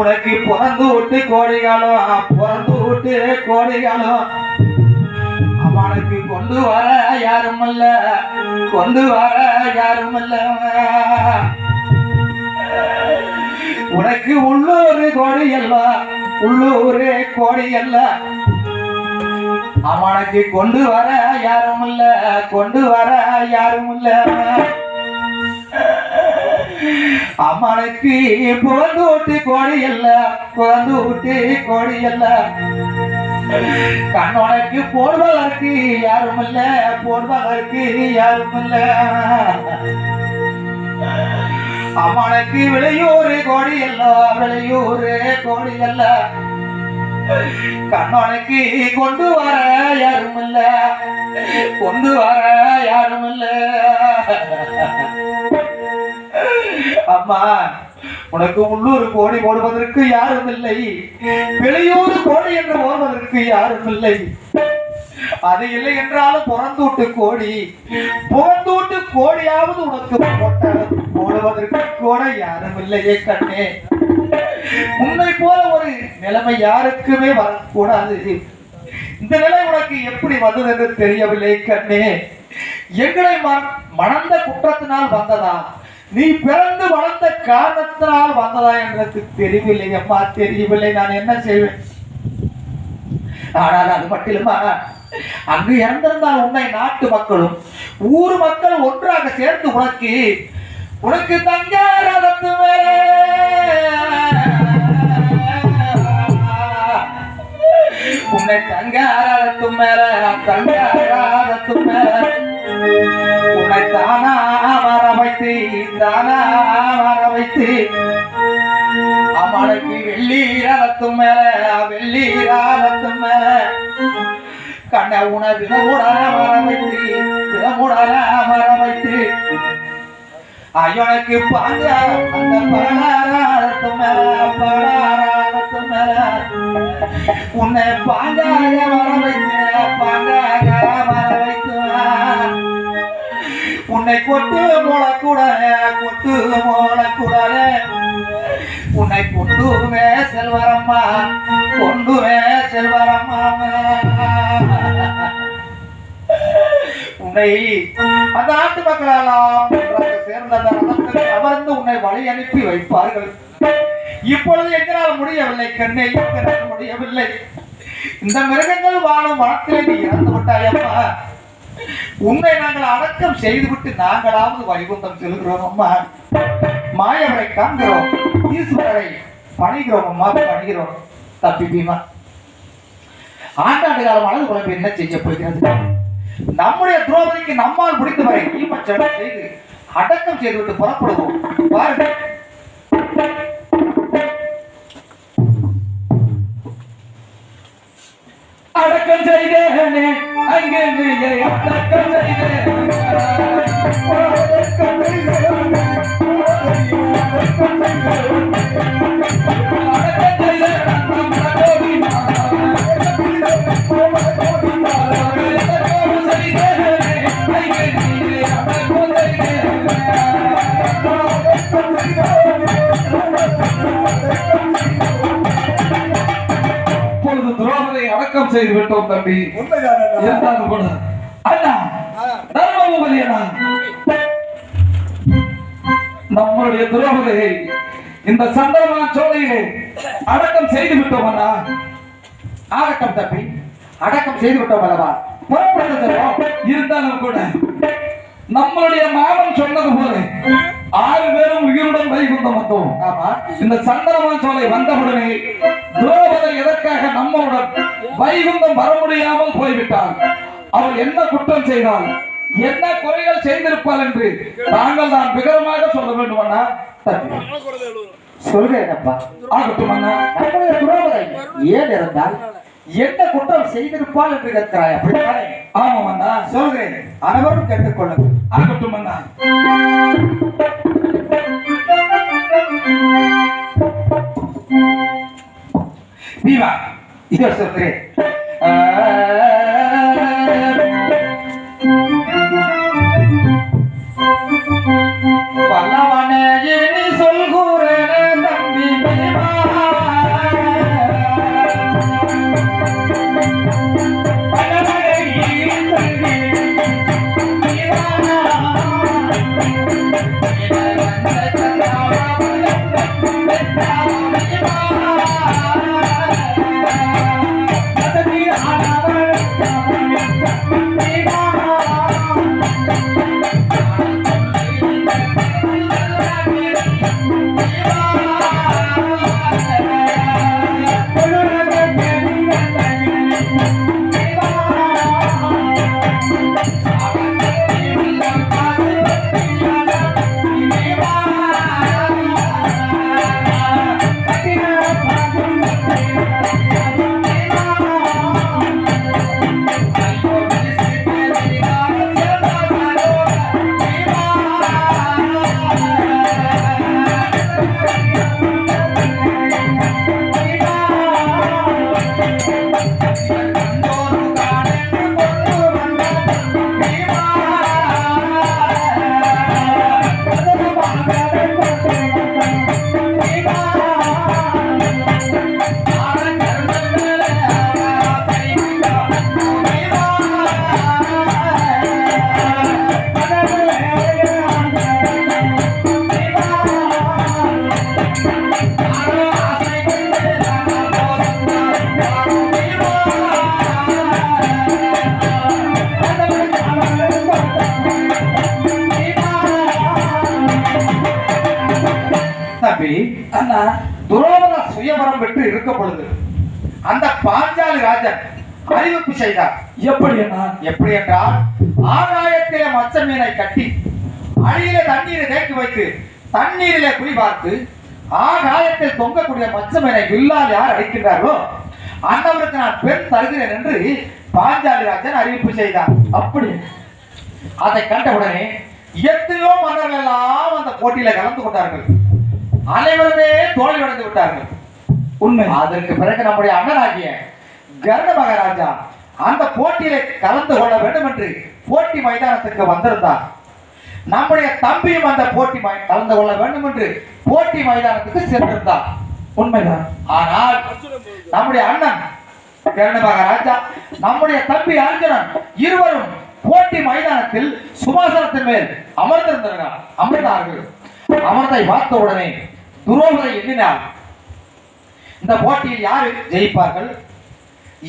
உனக்கு பிறந்து விட்டு கோடிகாலம் பிறந்து விட்டு கோடிகாலம் அவனுக்கு கொண்டு வர யாரும் இல்ல கொண்டு வர யாரும் இல்ல உனக்கு உள்ளூர் கோடி அல்ல உள்ளூர் கோடி அல்ல அவனுக்கு கொண்டு வர யாரும் இல்ல கொண்டு வர யாரும் இல்லை அம்மனுக்கு பிறந்து விட்டு கோடி அல்ல பிறந்து விட்டு கோடி அல்ல கண்ணோனுக்கு போடுவதற்கு யாரும் இல்ல போடுவதற்கு யாரும் இல்ல அம்மனுக்கு விளையூரு கோடி அல்ல விளையூரு கோடி அல்ல கண்ணனுக்கு கொண்டு வர யாரும் இல்ல கொண்டு வர யாரும் இல்ல அம்மா உனக்கு உள்ளூர் கோடி ஓடுவதற்கு யாரும் இல்லை. வெளியூர் கோடி என்று ஓடுவதற்கு யாரும் இல்லை. அது இல்லை என்றாலும் புறந்தூட்டு கோடி. புறந்தூட்டு கோடியாவது உனக்கு போடுவதற்கு கூட யாரும் இல்லையே கண்ணே. உன்னை போல ஒரு நிலைமை யாருக்குமே வரக்கூடாது. இந்த நிலை உனக்கு எப்படி வந்தது என்று தெரியவில்லை கண்ணே. எங்களை மணந்த குற்றத்தினால் வந்ததா? நீ பிறந்து வளர்ந்த காரணத்தினால் வந்ததா என்றது தெரியவில்லை அம்மா தெரியவில்லை. நான் என்ன செய்வேன்? ஆனால் அது மட்டுமா அங்கு இறந்திருந்தால் உன்னை நாட்டு மக்களும் ஊர் மக்கள் ஒன்றாக சேர்ந்து உனக்கு உனக்கு தங்க ரதத்து உன்னை தங்க ரதத்து மேல தங்க ரதத்து மேல. தானா வர வைத்து தானா வர வைத்து அவனுக்கு வெள்ளி ரதத்து மேல வெள்ளி ரதத்து மேல கண்ண உணவில உடல வர வைத்து உடல வர வைத்து பாங்க அந்த மேல மேல உன்னை பாங்காக வர வைத்து பாங்காக வர உன்னை கொட்டு மோளக்கூடாது கொட்டு மோளக்கூடாது உன்னை கொண்டுமே செல்வரம்மா கொண்டுமே செல்வரம்மா. உன்னை அந்த நாட்டு மக்களெல்லாம் சேர்ந்த அந்த அமர்ந்து உன்னை வழி அனுப்பி வைப்பார்கள். இப்பொழுது எங்களால் முடியவில்லை கண்ணை முடியவில்லை. இந்த மிருகங்கள் வாழும் வனத்திலே நீ இறந்து விட்டாயப்பா உன்னை நாங்கள் அடக்கம் செய்துவிட்டு நாங்களாவது வைகுந்தம் செல்கிறோம் அம்மா. மாயவரை காண்கிறோம் ஈஸ்வரரை பணிகிறோம் அம்மா பணிகிறோம். தப்பி பீமா ஆண்டாண்டு காலம் அழகு குழம்பு என்ன செய்ய போகிறது? நம்முடைய துரோபதிக்கு நம்மால் முடிந்தவரை ஈமச்சடம் செய்து அடக்கம் செய்துவிட்டு புறப்படுவோம். பாருங்கள் அடக்கம் செய்தேனே அங்கே அடக்கம் செய்தேன் அடக்கம் செய்தேனே. அடக்கம் செய்தேனே. அடக்கம் செய்து விட்டோம் தம்பி. உண்மைதான் அண்ணா. இருந்தாலும் கூட. அண்ணா தர்மபுரி அண்ணா. நம்மளுடைய துரோகத்தை இந்த சந்தர்மான சோலையிலே அடக்கம் செய்து விட்டோம் அண்ணா. ஆகட்டம் தம்பி. அடக்கம் செய்து விட்டோம் அல்லவா? புறப்படுகிறோம். இருந்தாலும் கூட நம்மளுடைய மாமன் சொன்னது போல ஆறு பேரும் உயிருடன் வைகுந்தம் வந்தோம் ஆமா. இந்த சந்திரமான் சோலை வந்தவுடனே துரோபதை எதற்காக நம்மளுடன் வைகுந்தம் வர முடியாமல் போய்விட்டார்? அவள் என்ன குற்றம் செய்தால் என்ன குறைகள் செய்திருப்பாள் என்று தாங்கள் தான் விகரமாக சொல்ல வேண்டும் அண்ணா. சொல்றேன் அப்பா ஆகட்டும் அண்ணா. நம்முடைய ஏன் இருந்தால் என்ன குற்றம் செய்திருப்பாள் என்று கேட்கிறாய்? அப்படித்தானே? ஆமாம் அண்ணா சொல்கிறேன். அனைவரும் கேட்டுக்கொள்ளுங்கள். ஆகட்டும் அண்ணா. பீமா இதோ சொல்கிறேன். அண்ணா துரோபத சுயவரம் பெற்று இருக்க பொழுது அந்த பாஞ்சாலி ராஜன் அறிவிப்பு செய்தார். எப்படி எப்படி என்றால் ஆகாயத்திலே மச்ச மீனை கட்டி அடியிலே தண்ணீரை தேக்கி வைத்து தண்ணீரிலே குடி பார்த்து ஆகாயத்தில் தொங்கக்கூடிய மச்ச மீனை வில்லால் யார் அடிக்கின்றார்களோ அன்னவருக்கு நான் பெண் தருகிறேன் என்று பாஞ்சாலி ராஜன் அறிவிப்பு செய்தார். அப்படி. அதை கண்டவுடனே எத்தனையோ மன்னர்கள் எல்லாம் அந்த போட்டியில கலந்து கொண்டார்கள். அனைவருமே தோல்வி அடைந்து விட்டார்கள். உண்மை. அதற்கு பிறகு நம்முடைய அண்ணனாகிய கர்ண மகாராஜா அந்த போட்டியில கலந்து கொள்ள வேண்டும் என்று போட்டி மைதானத்துக்கு வந்திருந்தார். நம்முடைய தம்பியும் அந்த போட்டி கலந்து கொள்ள வேண்டும் என்று போட்டி மைதானத்துக்கு சென்றிருந்தார். உண்மைதான். ஆனால் நம்முடைய அண்ணன் கர்ண மகாராஜா நம்முடைய தம்பி அர்ஜுனன் இருவரும் போட்டி மைதானத்தில் சுபாசனத்தின் மேல் அமர்ந்திருந்தார்கள் அமர்ந்தார்கள். அமர்ந்தை பார்த்த உடனே துரோகரை எண்ணினார். இந்த போட்டியில் யாரு ஜெயிப்பார்கள்?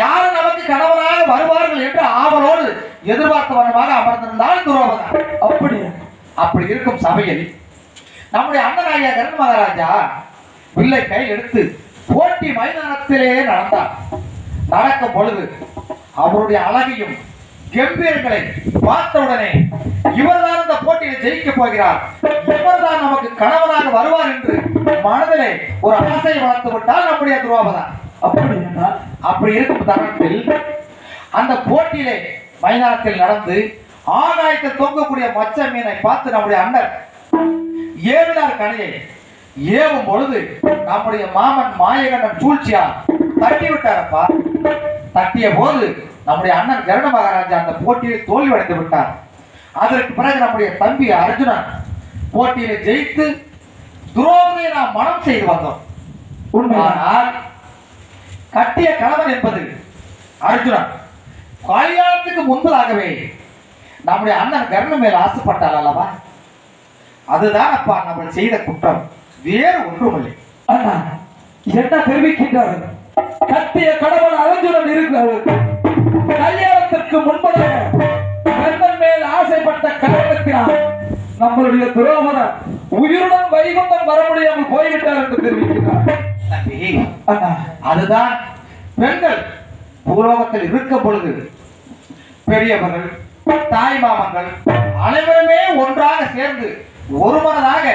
யார் நமக்கு கணவராக வருவார்கள் என்று ஆவலோடு எதிர்பார்த்தவனமாக அமர்ந்திருந்தால் துரோபதன் அப்படி அப்படி இருக்கும் சபையில் நம்முடைய அண்ணனாகிய கருண் மகாராஜா வில்லை கை எடுத்து போட்டி மைதானத்திலே நடந்தார். நடக்கும் பொழுது அவருடைய அழகையும் கம்பீரங்களை பார்த்தவுடனே இவர்தான் இந்த போட்டியில் ஜெயிக்க போகிறார். இவர்தான் நமக்கு கணவனாக வருவார் என்று மனதிலே ஒரு ஆசை வளர்த்து விட்டால் நம்முடைய துரோபதா அப்படி என்றால் அப்படி இருக்கும் தருணத்தில் அந்த போட்டியிலே மைதானத்தில் நடந்து ஆகாயத்தில் தொங்கக்கூடிய மச்ச மீனை பார்த்து நம்முடைய அண்ணன் ஏவினார் கணையை ஏவும் பொழுது நம்முடைய மாமன் மாயகண்டன் சூழ்ச்சியா தட்டி விட்டாரப்பா தட்டிய போது நம்முடைய அண்ணன் கருட மகாராஜா அந்த போட்டியில் தோல்வி அடைந்து விட்டார். அதற்கு பிறகு நம்முடைய தம்பி அர்ஜுனன் போட்டியில ஜெயித்து துரோகத்தை நாம் மனம் செய்து வந்தோம். ஆனால் கட்டிய கணவன் என்பது அர்ஜுனன் கல்யாணத்துக்கு முன்பதாகவே நம்முடைய அண்ணன் கர்ணம் மேல் ஆசைப்பட்டார் அல்லவா? அதுதான் அப்பா நம்ம செய்த குற்றம். வேறு ஒன்றுமில்லை. அண்ணா என்ன தெரிவிக்கின்றார்? கட்டிய கடவுள் அர்ஜுனன் இருக்கிறார். கல்யாணத்திற்கு முன்பதாக கர்ணன் மேல் ஆசைப்பட்ட காரணத்தினால் நம்மளுடைய துரோகர் உயிருடன் வைகுண்டம் வர முடியாமல் போய்விட்டார் என்று தெரிவிக்கிறார். அதுதான் பெண்கள் பூலோகத்தில் இருக்கும் பொழுது பெரியவர்கள் தாய் மாமன்கள் அனைவருமே ஒன்றாக சேர்ந்து ஒரு மனதாக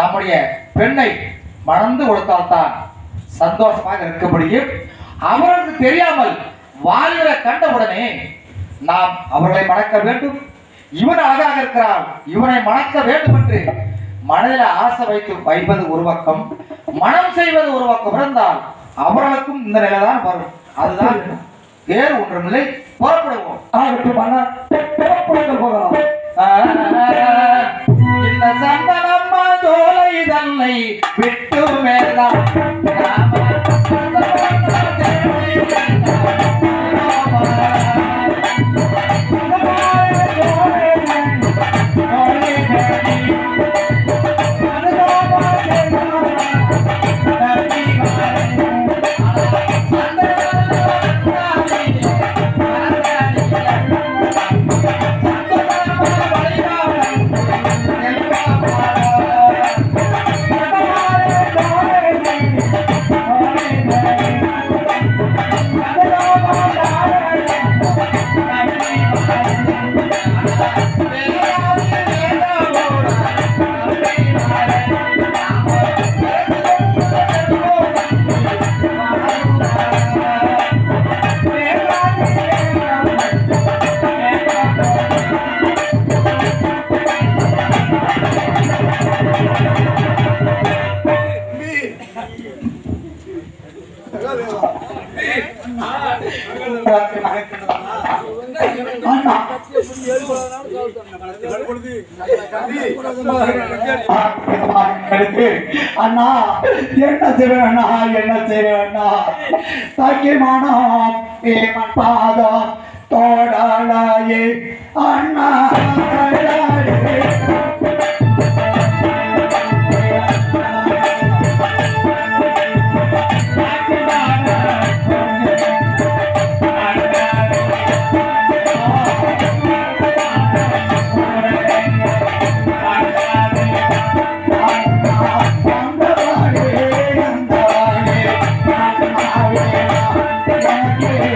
நம்முடைய பெண்ணை மணந்து கொடுத்தால்தான் சந்தோஷமாக இருக்க முடியும். அவர்களுக்கு தெரியாமல் வாழ்வரை கண்டவுடனே நாம் அவர்களை மணக்க வேண்டும். இவன் அழகாக இருக்கிறான். இவனை மணக்க வேண்டும் என்று மனதில் ஆசை வைத்து வைப்பது ஒரு பக்கம் மனம் செய்வது ஒரு பக்கம் இருந்தால் அவர்களுக்கும் இந்த நிலைதான் வரும். அதுதான் வேறு ஒன்றுமில்லை புறப்படுவோம். புறப்படுங்கள் போகலாம். இந்த சந்தனம்மா தோலை தன்னை விட்டு மேலாம் எடுத்து அண்ணா என்ன செய்வேண்ணா என்ன செய்வேண்ணா அண்ணா சக்கிமானம் பாதம் தோடாளாயே தோடாளே. அண்ணா,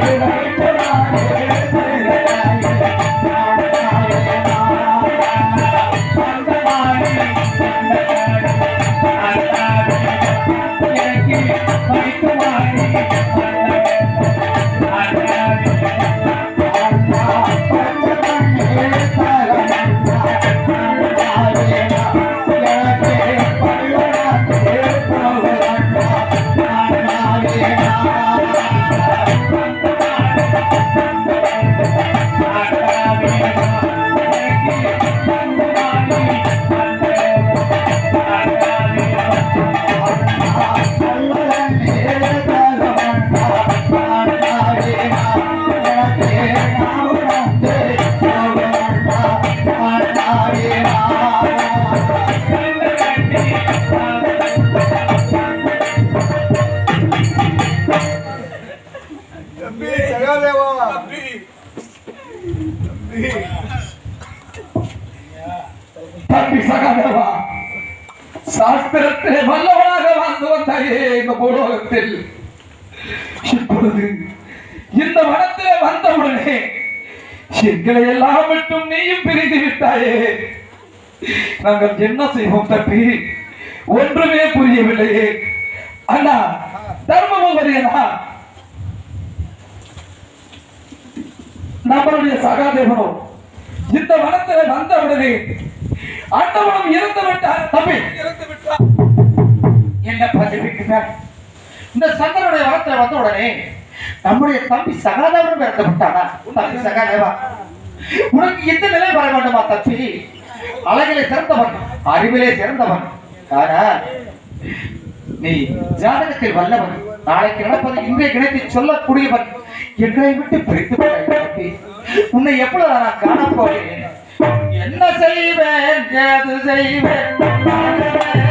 やった! சாஸ்திரத்திலே வல்லவனாக வாழ்ந்து வந்தாயே இந்த பூலோகத்தில். இப்பொழுது இந்த வனத்திலே வந்தவுடனே எங்களை எல்லாம் விட்டும் நீயும் பிரிந்து விட்டாயே. நாங்கள் என்ன செய்வோம் தப்பி ஒன்றுமே புரியவில்லையே. அண்ணா தர்மபுரியனா நம்மளுடைய சகாதேவனோ இந்த வனத்திலே வந்தவுடனே அண்டவனம் இறந்து விட்டார் தம்பி. இறந்து விட்டார் என்ன பதிவிக்கிறார் இந்த சந்திரனுடைய வளத்துல வந்த உடனே நம்முடைய தம்பி சகாதேவனும் இறந்து விட்டானா தம்பி சகாதேவா? உனக்கு எந்த நிலை வர வேண்டுமா தம்பி? அழகிலே சிறந்தவன் அறிவிலே சிறந்தவன். ஆனால் நீ ஜாதகத்தில் வல்லவன் நாளைக்கு நடப்பது இன்றைய கிணத்தை சொல்லக்கூடியவன் எங்களை விட்டு பிரித்து உன்னை எப்பொழுது நான் காணப்போகிறேன்? என்ன செய்வேன் கேது செய்வேன்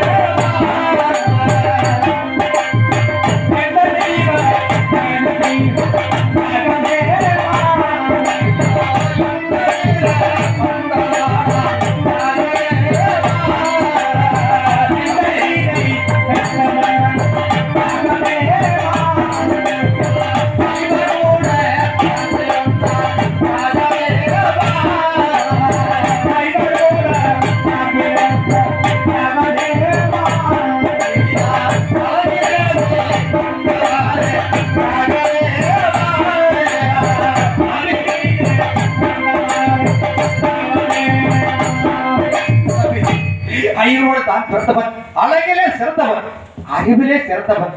ஐயரோடு தான் பிறந்தவன் அழகிலே சிறந்தவன் அறிவிலே சிறந்தவன்.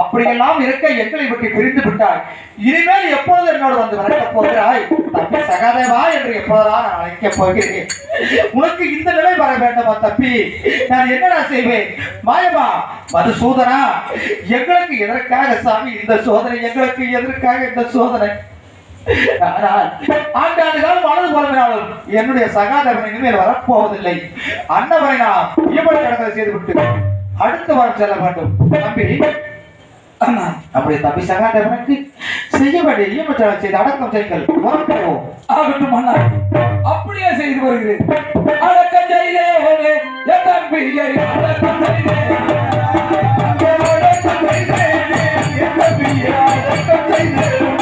அப்படியெல்லாம் இருக்க எங்களை விட்டு பிரிந்து விட்டாய். இனிமேல் எப்போது என்னோடு வந்து வளர்க்கப் போகிறாய்? தம்பி சகாதேவா என்று எப்போதா நான் அழைக்கப் போகிறேன். உனக்கு இந்த நிலை வர வேண்டுமா தம்பி? நான் என்னடா செய்வேன்? மாயமா மதுசூதனா? எங்களுக்கு எதற்காக சாமி இந்த சோதனை? எங்களுக்கு எதற்காக இந்த சோதனை? ஆனால் ஆண்டாண்டு காலம் புலம்பினாலும் என்னுடைய சகாதவன் இனிமேல் வரப்போவதில்லை. அன்னவரை நாம் இயமன் கடந்ததை செய்துவிட்டு அடுத்த வாரம் செல்ல வேண்டும். தம்பி நம்முடைய தம்பி சகாதவனுக்கு செய்ய வேண்டிய இயமச்சாரம் செய்து அடக்கம் செய்யுங்கள். ஆகட்டும் அண்ணா. அப்படியே செய்து வருகிறேன். அடக்கம் செய்தேனே என் தம்பியை அடக்கம் செய்தேனே. அடக்கம் செய்தேனே, என் தம்பியை அடக்கம் செய்தேனே.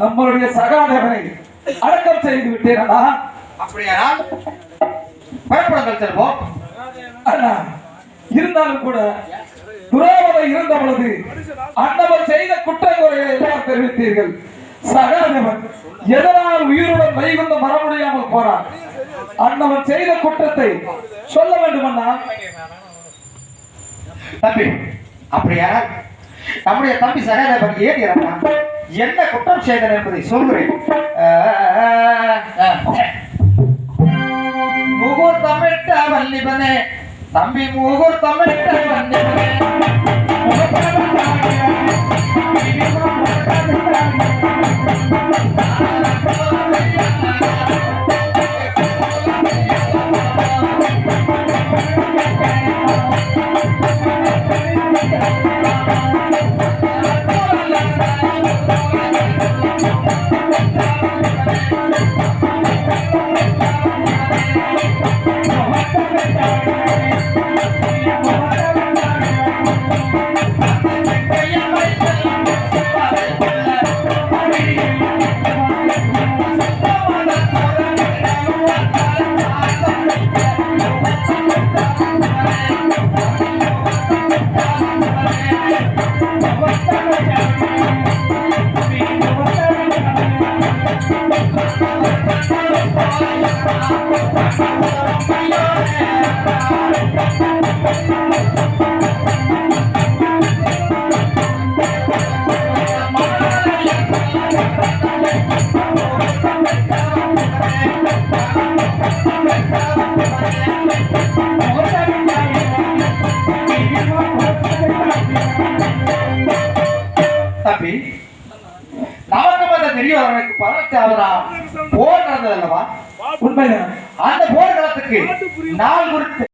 நம்மளுடைய சகாதேவனை அடக்கம் செய்து அண்ணா. அப்படியானால் பயப்படுங்கள் செல்வோம். இருந்தாலும் கூட துராவதை இருந்த பொழுது அண்ணவர் செய்த குற்றங்குறைகளை எல்லாம் தெரிவித்தீர்கள்? சகாதேவன் எதனால் உயிருடன் வைகுந்த வர முடியாமல் போனான்? அண்ணவன் செய்த குற்றத்தை சொல்ல வேண்டும் தம்பி அப்படியானால் நம்முடைய தம்பி சகாதேவன் ஏன் இறந்தான்? என்ன குற்றம் செய்தான் என்பதை சொல்கிறேன் முகூர்த்தமிட்ட வல்லிபனே தம்பி முகூர்த்தமிட்ட வல்லிபனே